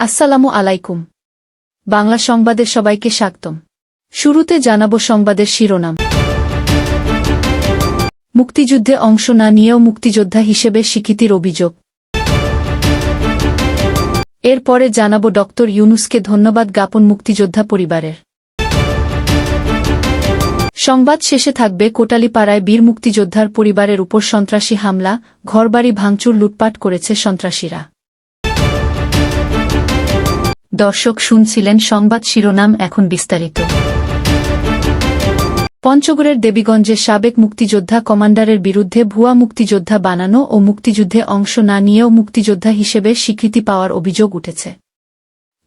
আসসালামু আলাইকুম। বাংলা সংবাদের সবাইকে স্বাগতম। শুরুতে জানাব সংবাদের শিরোনাম। মুক্তিযুদ্ধে অংশ না নিয়েও মুক্তিযোদ্ধা হিসেবে স্বীকৃতির অভিযোগ। এরপরে জানাব ডক্টর ইউনুসকে ধন্যবাদ জ্ঞাপন মুক্তিযোদ্ধা পরিবারের। সংবাদ শেষে থাকবে কোটালীপাড়ায় বীর মুক্তিযোদ্ধার পরিবারের উপর সন্ত্রাসী হামলা, ঘরবাড়ি ভাঙচুর লুটপাট করেছে সন্ত্রাসীরা। দর্শক শুনছিলেন সংবাদ শিরোনাম এখন বিস্তারিত। পঞ্চগড়ের দেবীগঞ্জে সাবেক মুক্তিযোদ্ধা কমান্ডারের বিরুদ্ধে ভুয়া মুক্তিযোদ্ধা বানানো ও মুক্তিযুদ্ধে অংশ না নিয়েও মুক্তিযোদ্ধা হিসেবে স্বীকৃতি পাওয়ার অভিযোগ উঠেছে।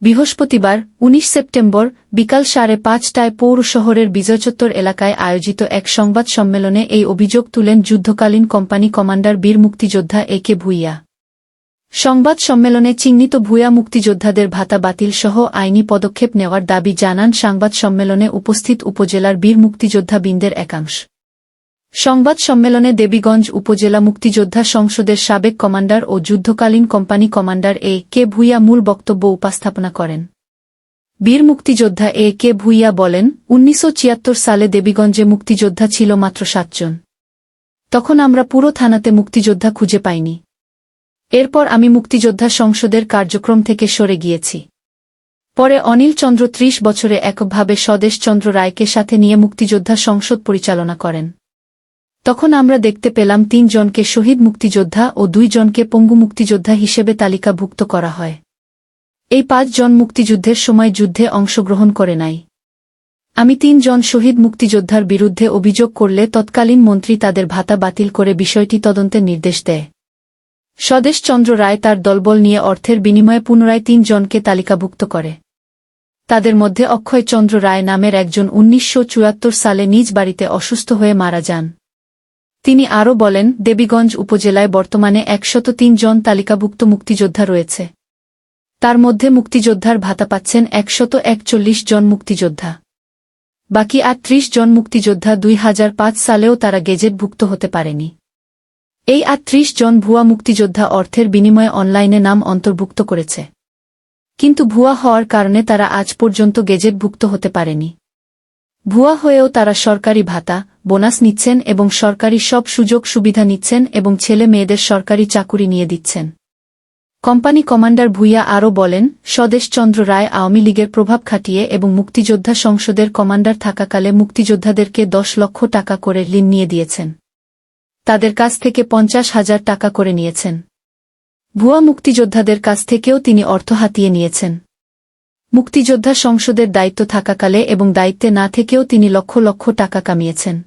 বৃহস্পতিবার ১৯ সেপ্টেম্বর, বিকাল সাড়ে পাঁচটায় পৌর শহরের বিজয়চত্বর এলাকায় আয়োজিত এক সংবাদ সম্মেলনে এই অভিযোগ তুলেন যুদ্ধকালীন কোম্পানি কমান্ডার বীর মুক্তিযোদ্ধা এ কে ভুইয়া। সংবাদ সম্মেলনে চিহ্নিত ভূয়া মুক্তিযোদ্ধাদের ভাতা বাতিল সহ আইনি পদক্ষেপ নেওয়ার দাবি জানান সংবাদ সম্মেলনে উপস্থিত উপজেলার বীর মুক্তিযোদ্ধা বৃন্দের একাংশ। সংবাদ সম্মেলনে দেবীগঞ্জ উপজেলা মুক্তিযোদ্ধা সংসদের সাবেক কমান্ডার ও যুদ্ধকালীন company commander A K Bhuiyan মূল বক্তব্য উপস্থাপনা করেন। বীর মুক্তিযোদ্ধা এ কে ভূইয়া বলেন, উনিশশো ছিয়াত্তর সালে দেবীগঞ্জে মুক্তিযোদ্ধা ছিল মাত্র সাতজন। তখন আমরা পুরো থানাতে মুক্তিযোদ্ধা খুঁজে পাইনি। এরপর আমি মুক্তিযোদ্ধা সংসদের কার্যক্রম থেকে সরে গিয়েছি। পরে অনিল চন্দ্র ত্রিশ বছরে এককভাবে স্বদেশ চন্দ্র রায়কে সাথে নিয়ে মুক্তিযোদ্ধা সংসদ পরিচালনা করেন। তখন আমরা দেখতে পেলাম তিন জনকে শহীদ মুক্তিযোদ্ধা ও দুই জনকে পঙ্গু মুক্তিযোদ্ধা হিসেবে তালিকাভুক্ত করা হয়। এই পাঁচ জন মুক্তিযুদ্ধের সময় যুদ্ধে অংশগ্রহণ করে নাই। আমি তিনজন শহীদ মুক্তিযোদ্ধার বিরুদ্ধে অভিযোগ করলে তৎকালীন মন্ত্রী তাদের ভাতা বাতিল করে বিষয়টি তদন্তের নির্দেশ দেয়। স্বদেশচন্দ্র রায় তার দলবল নিয়ে অর্থের বিনিময়ে পুনরায় তিন জনকে তালিকাভুক্ত করে। তাদের মধ্যে অক্ষয়চন্দ্র রায় নামের একজন উনিশশো চুয়াত্তর সালে নিজ বাড়িতে অসুস্থ হয়ে মারা যান। তিনি আরও বলেন, দেবীগঞ্জ উপজেলায় বর্তমানে একশত জন তালিকাভুক্ত মুক্তিযোদ্ধা রয়েছে। তার মধ্যে মুক্তিযোদ্ধার ভাতা পাচ্ছেন একশত একচল্লিশ জন মুক্তিযোদ্ধা। বাকি আটত্রিশ জন মুক্তিযোদ্ধা দুই হাজার পাঁচ সালেও তারা গেজেটভুক্ত হতে পারেনি। এই আটত্রিশ জন ভুয়া মুক্তিযোদ্ধা অর্থের বিনিময়ে অনলাইনে নাম অন্তর্ভুক্ত করেছে। কিন্তু ভুয়া হওয়ার কারণে তারা আজ পর্যন্ত গেজেটভুক্ত হতে পারেনি। ভুয়া হয়েও তারা সরকারি ভাতা, বোনাস নিচ্ছেন এবং সরকারি সব সুযোগ সুবিধা নিচ্ছেন এবং ছেলে মেয়েদের সরকারি চাকুরি নিয়ে দিচ্ছেন। কোম্পানি কমান্ডার ভুইয়া আরও বলেন স্বদেশচন্দ্র রায় আওয়ামী লীগের প্রভাব খাটিয়ে এবং মুক্তিযোদ্ধা সংসদের কমান্ডার থাকাকালে মুক্তিযোদ্ধাদেরকে দশ লক্ষ টাকা করে ঋণ নিয়ে দিয়েছেন। তাদের কাছ থেকে পঞ্চাশ হাজার টাকা করে নিয়েছেন। ভুয়া মুক্তিযোদ্ধাদের কাছ থেকেও তিনি অর্থ হাতিয়ে নিয়েছেন। মুক্তিযোদ্ধা সংসদের দায়িত্ব থাকাকালে এবং দায়িত্বে না থেকেও তিনি লক্ষ লক্ষ টাকা কামিয়েছেন।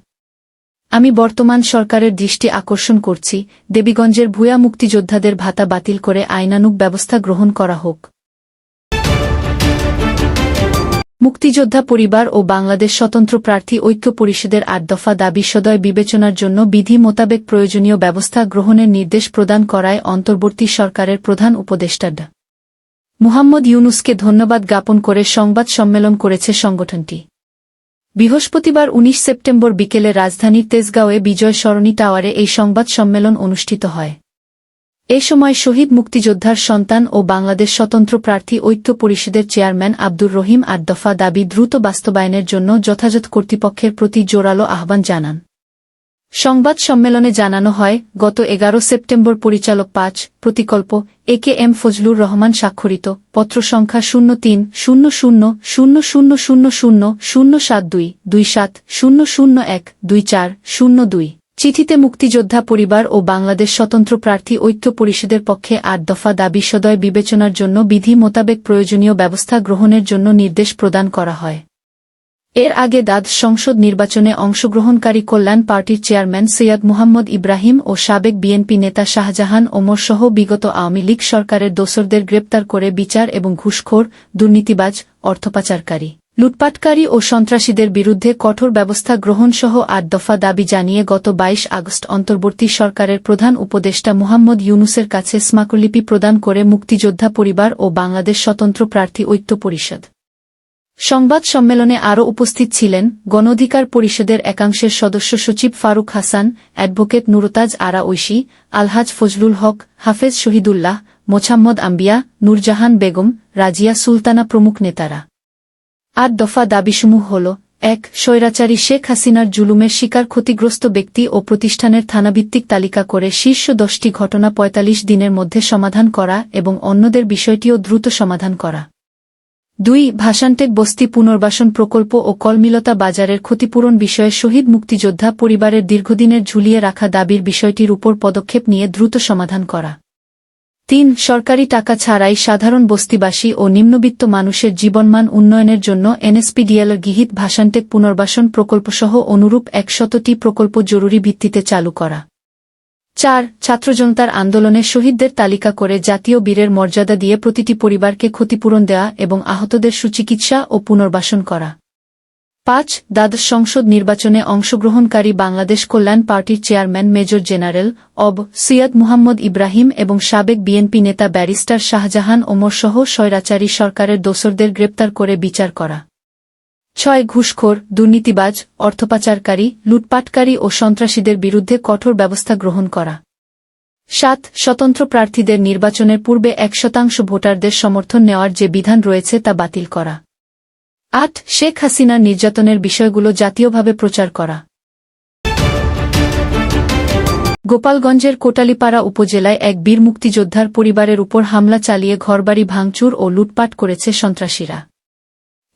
আমি বর্তমান সরকারের দৃষ্টি আকর্ষণ করছি, দেবীগঞ্জের ভুয়া মুক্তিযোদ্ধাদের ভাতা বাতিল করে আইনানুক ব্যবস্থা গ্রহণ করা হোক। মুক্তিযোদ্ধা পরিবার ও বাংলাদেশ স্বতন্ত্র প্রার্থী ঐক্য পরিষদের আট দফা দাবি সদয় বিবেচনার জন্য বিধি মোতাবেক প্রয়োজনীয় ব্যবস্থা গ্রহণের নির্দেশ প্রদান করায় অন্তর্বর্তী সরকারের প্রধান উপদেষ্টা ডা। মুহাম্মদ ইউনুসকে ধন্যবাদ জ্ঞাপন করে সংবাদ সম্মেলন করেছে সংগঠনটি। বৃহস্পতিবার ১৯ সেপ্টেম্বর বিকেলে রাজধানীর তেজগাঁওয়ে বিজয় সরণী টাওয়ারে এই সংবাদ সম্মেলন অনুষ্ঠিত হয়। এ সময় শহীদ মুক্তিযোদ্ধার সন্তান ও বাংলাদেশ স্বতন্ত্র প্রার্থী ঐক্য পরিষদের চেয়ারম্যান আব্দুর রহিম আট দফা দাবি দ্রুত বাস্তবায়নের জন্য যথাযথ কর্তৃপক্ষের প্রতি জোরালো আহ্বান জানান। সংবাদ সম্মেলনে জানানো হয়, গত এগারো সেপ্টেম্বর পরিচালক পাঁচ, প্রতিকল্প, A K M Fazlur Rahman স্বাক্ষরিত, পত্র সংখ্যা শূন্য তিন, শূন্য শূন্য শূন্য শূন্য শূন্য শূন্য শূন্য সাত দুই দুই সাত, শূন্য শূন্য এক, দুই চার, শূন্য দুই। চিঠিতে মুক্তিযোদ্ধা পরিবার ও বাংলাদেশ স্বতন্ত্র প্রার্থী ঐক্য পরিষদের পক্ষে আট দফা দাবি সদয় বিবেচনার জন্য বিধি মোতাবেক প্রয়োজনীয় ব্যবস্থা গ্রহণের জন্য নির্দেশ প্রদান করা হয়। এর আগে দাদ সংসদ নির্বাচনে অংশগ্রহণকারী কল্যাণ পার্টির চেয়ারম্যান সৈয়দ মুহাম্মদ ইব্রাহিম ও সাবেক বিএনপি নেতা শাহজাহান ওমর সহ বিগত আওয়ামী লীগ সরকারের দোসরদের গ্রেপ্তার করে বিচার এবং ঘুষখোর, দুর্নীতিবাজ অর্থপাচারকারী লুটপাটকারী ও সন্ত্রাসীদের বিরুদ্ধে কঠোর ব্যবস্থা গ্রহণসহ আট দফা দাবি জানিয়ে গত ২২ আগস্ট অন্তর্বর্তী সরকারের প্রধান উপদেষ্টা মুহাম্মদ ইউনুসের কাছে স্মাকলিপি প্রদান করে মুক্তিযোদ্ধা পরিবার ও বাংলাদেশ স্বতন্ত্র প্রার্থী ঐক্য পরিষদ। সংবাদ সম্মেলনে আরও উপস্থিত ছিলেন গণঅধিকার পরিষদের একাংশের সদস্য সচিব ফারুক হাসান, অ্যাডভোকেট নুরতাজ আরা ঐশী, আলহাজ ফজলুল হক, হাফেজ শহীদুল্লাহ, মোছাম্মদ আম্বিয়া, নূরজাহান বেগম, রাজিয়া সুলতানা প্রমুখ নেতারা। আট দফা দাবিসমূহ হল, এক, স্বৈরাচারী শেখ হাসিনার জুলুমের শিকার ক্ষতিগ্রস্ত ব্যক্তি ও প্রতিষ্ঠানের থানাভিত্তিক তালিকা করে শীর্ষ দশটি ঘটনা ৪৫ দিনের মধ্যে সমাধান করা এবং অন্যদের বিষয়টিও দ্রুত সমাধান করা। দুই ভাষান্টেক বস্তি পুনর্বাসন প্রকল্প ও কলমিলতা বাজারের ক্ষতিপূরণ বিষয়ে শহীদ মুক্তিযোদ্ধা পরিবারের দীর্ঘদিনের ঝুলিয়ে রাখা দাবির বিষয়টির উপর পদক্ষেপ নিয়ে দ্রুত সমাধান করা। তিন, সরকারি টাকা ছাড়াই সাধারণ বস্তিবাসী ও নিম্নবিত্ত মানুষের জীবনমান উন্নয়নের জন্য এনএসপিডিএলের গৃহীত ভাষান্টেক পুনর্বাসন প্রকল্পসহ অনুরূপ একশতটি প্রকল্প জরুরি ভিত্তিতে চালু করা। চার, ছাত্রজনতার আন্দোলনে শহীদদের তালিকা করে জাতীয় বীরের মর্যাদা দিয়ে প্রতিটি পরিবারকে ক্ষতিপূরণ দেওয়া এবং আহতদের সুচিকিৎসা ও পুনর্বাসন করা। পাঁচ দ্বাদশ সংসদ নির্বাচনে অংশগ্রহণকারী বাংলাদেশ কল্যাণ পার্টির চেয়ারম্যান মেজর জেনারেল অব সৈয়দ মুহাম্মদ ইব্রাহিম এবং সাবেক বিএনপি নেতা ব্যারিস্টার শাহজাহান ওমর সহ স্বৈরাচারী সরকারের দোসরদের গ্রেপ্তার করে বিচার করা। ছয় ঘুষখোর, দুর্নীতিবাজ, অর্থপাচারকারী, লুটপাটকারী ও সন্ত্রাসীদের বিরুদ্ধে কঠোর ব্যবস্থা গ্রহণ করা। সাত স্বতন্ত্র প্রার্থীদের নির্বাচনের পূর্বে এক শতাংশ ভোটারদের সমর্থন নেওয়ার যে বিধান রয়েছে তা বাতিল করা। আট, শেখ হাসিনার নির্যাতনের বিষয়গুলো জাতীয়ভাবে প্রচার করা। গোপালগঞ্জের কোটালীপাড়া উপজেলায় এক বীর মুক্তিযোদ্ধার পরিবারের উপর হামলা চালিয়ে ঘরবাড়ি ভাঙচুর ও লুটপাট করেছে সন্ত্রাসীরা।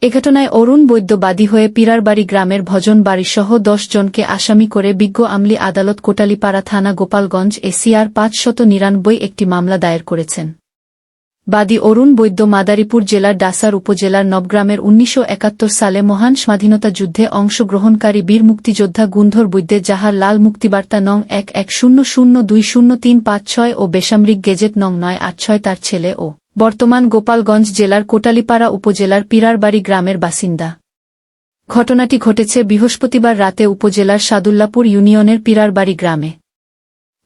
এ ঘটনায় অরুণ বৈদ্য বাদী হয়ে পিরারবাড়ি গ্রামের ভজন বাড়িসহ দশ জনকে আসামি করে বিজ্ঞ আমলি আদালত কোটালীপাড়া থানা গোপালগঞ্জ এসিআর পাঁচশত নিরানব্বই একটি মামলা দায়ের করেছেন। বাদী অরুণ বৈদ্য মাদারীপুর জেলার ডাসার উপজেলার নবগ্রামের উনিশশো একাত্তর সালে মহান স্বাধীনতা যুদ্ধে অংশগ্রহণকারী বীর মুক্তিযোদ্ধা গুন্ধর বৈদ্যে যাহার লাল মুক্তিবার্তা নং এক এক শূন্য শূন্য দুই শূন্য তিন পাঁচ ছয় ও বেসামরিক গেজেট নং নয় আট ছয় তার ছেলে ও বর্তমান গোপালগঞ্জ জেলার কোটালিপাড়া উপজেলার পিরারবাড়ি গ্রামের বাসিন্দা। ঘটনাটি ঘটেছে বৃহস্পতিবার রাতে উপজেলার সাদুল্লাপুর ইউনিয়নের পিরারবাড়ি গ্রামে।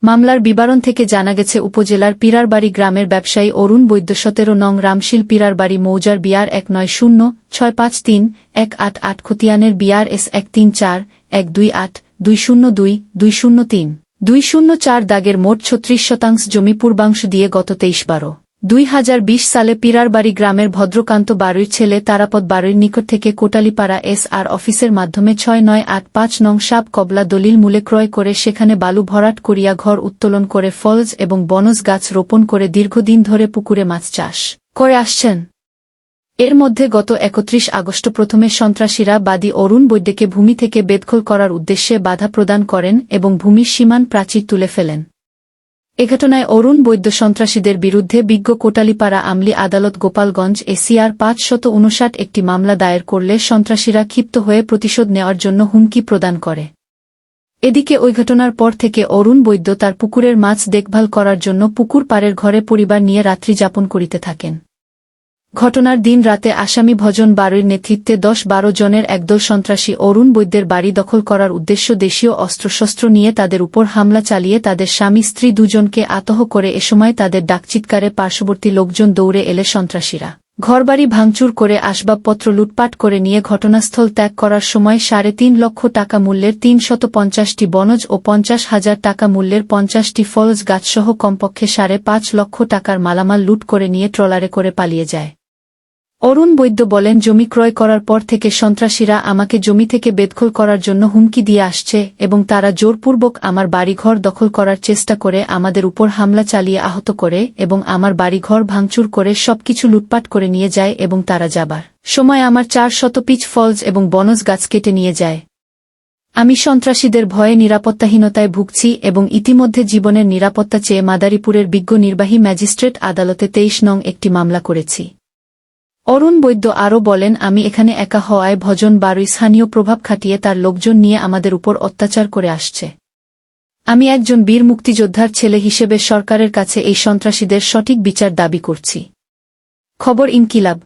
মামলার বিবরণ থেকে জানা গেছে, উপজেলার পিরারবাড়ি গ্রামের ব্যবসায়ী অরুণ বৈদ্য সতেরো নং রামশিল পিরারবাড়ি মৌজার বিআর এক নয় শূন্য ছয় পাঁচ তিন এক আট আট খতিয়ানের বিআর এস এক তিন চার এক দুই আট দুই শূন্য দুই দুই শূন্য তিন। দুই শূন্য চার দাগের মোট ছত্রিশ শতাংশ জমি পূর্বাংশ দিয়ে গত তেইশ বারো। দুই হাজার বিশ সালে পিরারবাড়ি গ্রামের ভদ্রকান্ত বাড়ির ছেলে তারাপদ বারুইর নিকট থেকে কোটালীপাড়া এস আর অফিসের মাধ্যমে ছয় নয় আট পাঁচ নং সাপ কবলা দলিল মূলে ক্রয় করে সেখানে বালু ভরাট করিয়া ঘর উত্তোলন করে ফলজ এবং বনজ গাছ রোপণ করে দীর্ঘদিন ধরে পুকুরে মাছ চাষ করে আসছেন। এর মধ্যে গত একত্রিশ আগস্ট প্রথমে সন্ত্রাসীরা বাদী অরুণ বৈদ্যকে ভূমি থেকে বেদখল করার উদ্দেশ্যে বাধা প্রদান করেন এবং ভূমির সীমান প্রাচীর তুলে ফেলেন। এ ঘটনায় অরুণ বৈদ্য সন্ত্রাসীদের বিরুদ্ধে বিজ্ঞ কোটালীপাড়া আমলি আদালত গোপালগঞ্জ এসিআর পাঁচ শত উনষাট একটি মামলা দায়ের করলে সন্ত্রাসীরা ক্ষিপ্ত হয়ে প্রতিশোধ নেওয়ার জন্য হুমকি প্রদান করে। এদিকে ওই ঘটনার পর থেকে অরুণ বৈদ্য তার পুকুরের মাছ দেখভাল করার জন্য পুকুর পাড়ের ঘরে পরিবার নিয়ে রাত্রি যাপন করিতে থাকেন। ঘটনার দিন রাতে আসামি ভজন বাড়ির নেতৃত্বে দশ বারো জনের একদল সন্ত্রাসী অরুণ বৈদ্যের বাড়ি দখল করার উদ্দেশ্য দেশীয় অস্ত্রশস্ত্র নিয়ে তাদের উপর হামলা চালিয়ে তাদের স্বামী স্ত্রী দুজনকে আতহ করে এ সময় তাদের ডাকচিৎকারে পার্শ্ববর্তী লোকজন দৌড়ে এলে সন্ত্রাসীরা। ঘরবাড়ি ভাঙচুর করে আসবাবপত্র লুটপাট করে নিয়ে ঘটনাস্থল ত্যাগ করার সময় সাড়ে তিন লক্ষ টাকা মূল্যের তিন শত পঞ্চাশটি বনজ ও পঞ্চাশ হাজার টাকা মূল্যের পঞ্চাশটি ফলজ গাছসহ কমপক্ষে সাড়ে পাঁচ লক্ষ টাকার মালামাল লুট করে নিয়ে ট্রলারে করে পালিয়ে যায়। অরুণ বৈদ্য বলেন, জমি ক্রয় করার পর থেকে সন্ত্রাসীরা আমাকে জমি থেকে বেদখল করার জন্য হুমকি দিয়ে আসছে এবং তারা জোরপূর্বক আমার বাড়িঘর দখল করার চেষ্টা করে আমাদের উপর হামলা চালিয়ে আহত করে এবং আমার বাড়িঘর ভাঙচুর করে সবকিছু লুটপাট করে নিয়ে যায় এবং তারা যাবার সময় আমার চার শত পিচ ফলস এবং বনজ গাছ কেটে নিয়ে যায়। আমি সন্ত্রাসীদের ভয়ে নিরাপত্তাহীনতায় ভুগছি এবং ইতিমধ্যে জীবনের নিরাপত্তা চেয়ে মাদারীপুরের বিজ্ঞ নির্বাহী ম্যাজিস্ট্রেট আদালতে তেইশ নং একটি মামলা করেছি। অরুণ বৈদ্য আরও বলেন, আমি এখানে একা হওয়ায় ভজন বারুই স্থানীয় প্রভাব খাটিয়ে তার লোকজন নিয়ে আমাদের উপর অত্যাচার করে আসছে। আমি একজন বীর মুক্তিযোদ্ধার ছেলে হিসেবে সরকারের কাছে এই সন্ত্রাসীদের সঠিক বিচার দাবি করছি। খবর ইনকিলাব।